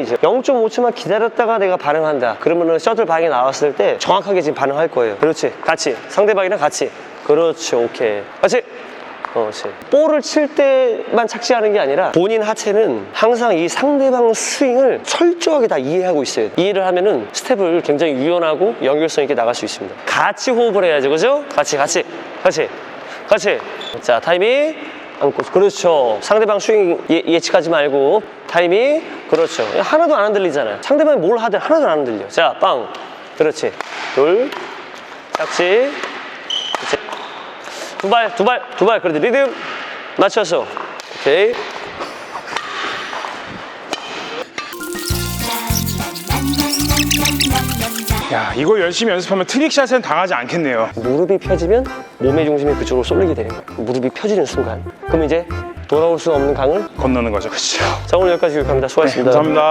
이제 0.5초만 기다렸다가 내가 반응한다. 그러면은 셔틀 방이 나왔을 때 정확하게 지금 반응할 거예요. 그렇지. 같이. 상대방이랑 같이. 그렇지. 오케이. 같이. 어, 그렇지. 볼을 칠 때만 착지하는 게 아니라 본인 하체는 항상 이 상대방 스윙을 철저하게 다 이해하고 있어요. 이해를 하면은 스텝을 굉장히 유연하고 연결성 있게 나갈 수 있습니다. 같이 호흡을 해야죠. 그죠? 같이, 같이, 같이, 같이. 자, 타이밍. 안고. 그렇죠. 상대방 스윙 예, 예측하지 말고. 타이밍. 그렇죠. 하나도 안 흔들리잖아요. 상대방이 뭘 하든 하나도 안 흔들려. 자, 빵. 그렇지. 둘. 착지. 그렇지. 두 발, 두 발, 두 발. 그래도 리듬 맞춰서. 오케이. 야 이거 열심히 연습하면 트릭샷은 당하지 않겠네요. 무릎이 펴지면 몸의 중심이 그쪽으로 쏠리게 되는 거예요. 무릎이 펴지는 순간. 그럼 이제 돌아올 수 없는 강을. 건너는 거죠. 그렇죠. 자, 오늘 여기까지 교육합니다. 수고하셨습니다. 감사합니다.